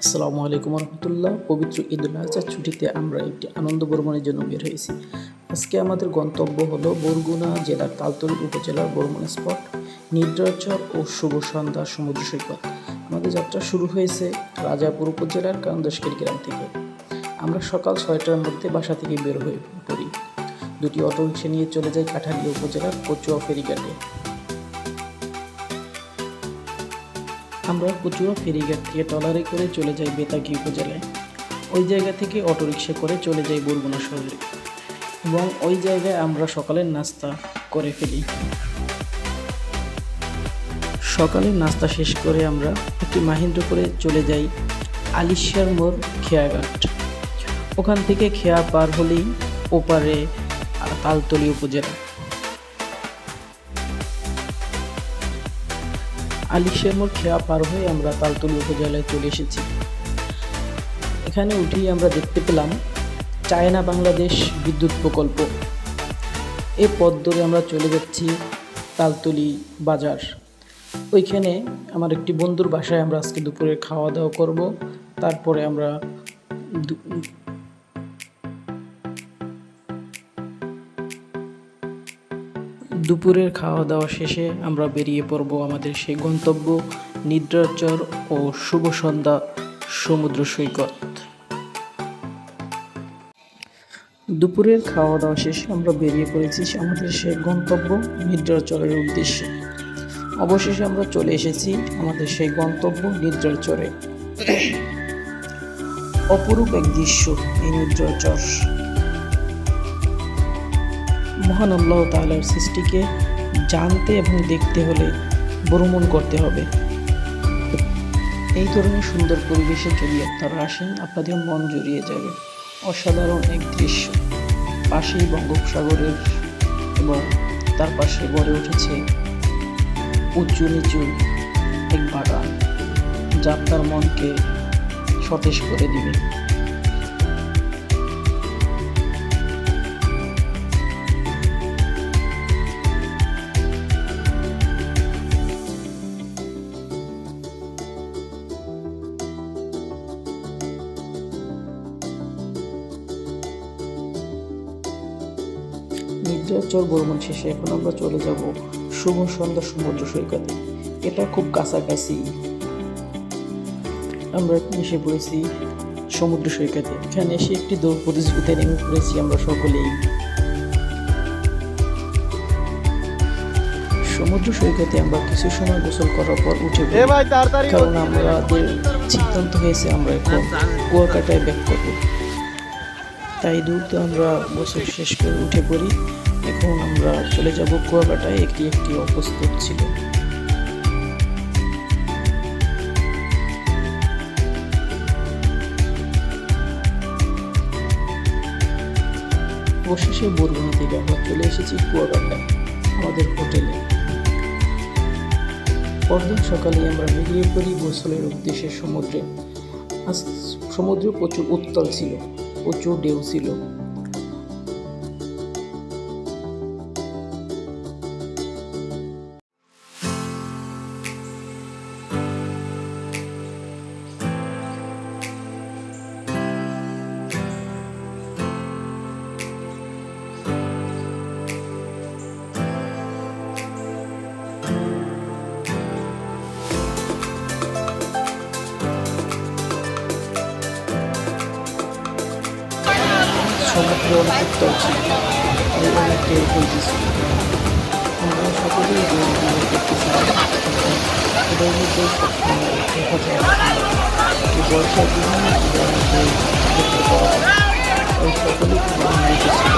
আসসালামু আলাইকুম রহমতুল্লাহ পবিত্র ঈদ উল আজহার ছুটিতে আমরা একটি আনন্দ ভ্রমণের জন্য বের হয়েছি। আজকে আমাদের গন্তব্য হলো বরগুনা জেলার তালতলি উপজেলার বরমন স্পট, নিদ্রাচর ও শুভ সন্ধ্যা সমুদ্র সৈকত। আমাদের যাত্রা শুরু হয়েছে রাজাপুর উপজেলার কান্দশকের গ্রাম থেকে। আমরা সকাল ছয়টার মধ্যে বাসা থেকে বের হয়ে পড়ি। দুটি অটো রিক্সা নিয়ে চলে যাই কাঠালিয়া উপজেলার কচুয়া ফেরিঘাটে। আমরা কচুয়া ফেরিঘাট থেকে ট্রলারে করে চলে যাই বেতাগি উপজেলায়। ওই জায়গা থেকে অটোরিকশা করে চলে যাই বরগুনা শহরে। এবং ওই জায়গায় আমরা সকালের নাস্তা করে ফেলি। সকালের নাস্তা শেষ করে আমরা একটি মাহিন্দ্র করে চলে যাই আলিশার মোড় খেয়াঘাট। ওখান থেকে খেয়া পার হলেই ওপারে তালতলি উপজেলা। আলিশের মোড় খেয়া পার হয়ে আমরা তালতলি উপজেলায় চলে এসেছি। এখানে উঠেই আমরা দেখতে পেলাম চায়না বাংলাদেশ বিদ্যুৎ প্রকল্প। এই পথ ধরে আমরা চলে যাচ্ছি তালতলি বাজার। ওইখানে আমার একটি বন্ধুর বাসায় আমরা আজকে দুপুরে খাওয়া দাওয়া করব। তারপরে আমরা দুপুরের খাওয়া দাওয়া শেষে আমরা বেরিয়ে পড়ব আমাদের সেই গন্তব্য নিদ্রাচর ও শুভ সন্ধ্যা সমুদ্র সৈকত। দুপুরের খাওয়া দাওয়া শেষে আমরা বেরিয়ে পড়েছি আমাদের সেই গন্তব্য নিদ্রাচরের উদ্দেশ্যে। অবশেষে আমরা চলে এসেছি আমাদের সেই গন্তব্য নিদ্রাচরে। অপরূপ এক দৃশ্য এই নিদ্রাচর। মহান আল্লাহ তাআলার সৃষ্টিকে জানতে এবং দেখতে হলে ভ্রমণ করতে হবে। এই ধরনের সুন্দর পরিবেশে যদি আপনারা আসেন, আপনাদের মন জড়িয়ে যাবে। অসাধারণ এক দৃশ্য। পাশেই বঙ্গোপসাগরের এবং তার পাশে গড়ে উঠেছে উঁচু নিচু এক বাগান, যা আপনার মনকে সতেজ করে দিবে। নিদ্রাচর ভ্রমণ শেষে এখন আমরা চলে যাব শুভ সন্ধ্যা সমুদ্র সৈকতে। এটা খুব কাছাকাছি। আমরা এসে পড়েছি সমুদ্র সৈকতে। এখানে এসে একটি দৌড় প্রতিযোগিতায় নেমে পড়েছি আমরা সকলেই। সমুদ্র সৈকতে আমরা কিছু সময় গোসল করার পর উঠে কারণ আমাদের সিদ্ধান্ত হয়েছে আমরা এখন কুয়াকাটায় ব্যাক করব। তাই দ্রুত আমরা গোসল শেষ করে উঠে পড়ি। এখন আমরা চলে যাব কুয়াকাটায় একটি একটি অপ্রস্তুত ছিল। অবশেষে বরগুনা থেকে আমরা চলে এসেছি কুয়াকাটায়, আমাদের হোটেলে। পরদিন সকালে আমরা বেরিয়ে পড়ি গোসলের উদ্দেশ্যে সমুদ্রে। সমুদ্রে প্রচুর উত্তাল ছিল। প্রচুর ঢেউ ছিল। 常な僕たちアイバネットを保持する今後食料量に。匹敵された子どもとした機能を開発のた自動車技能の時代に対応することは愛着力が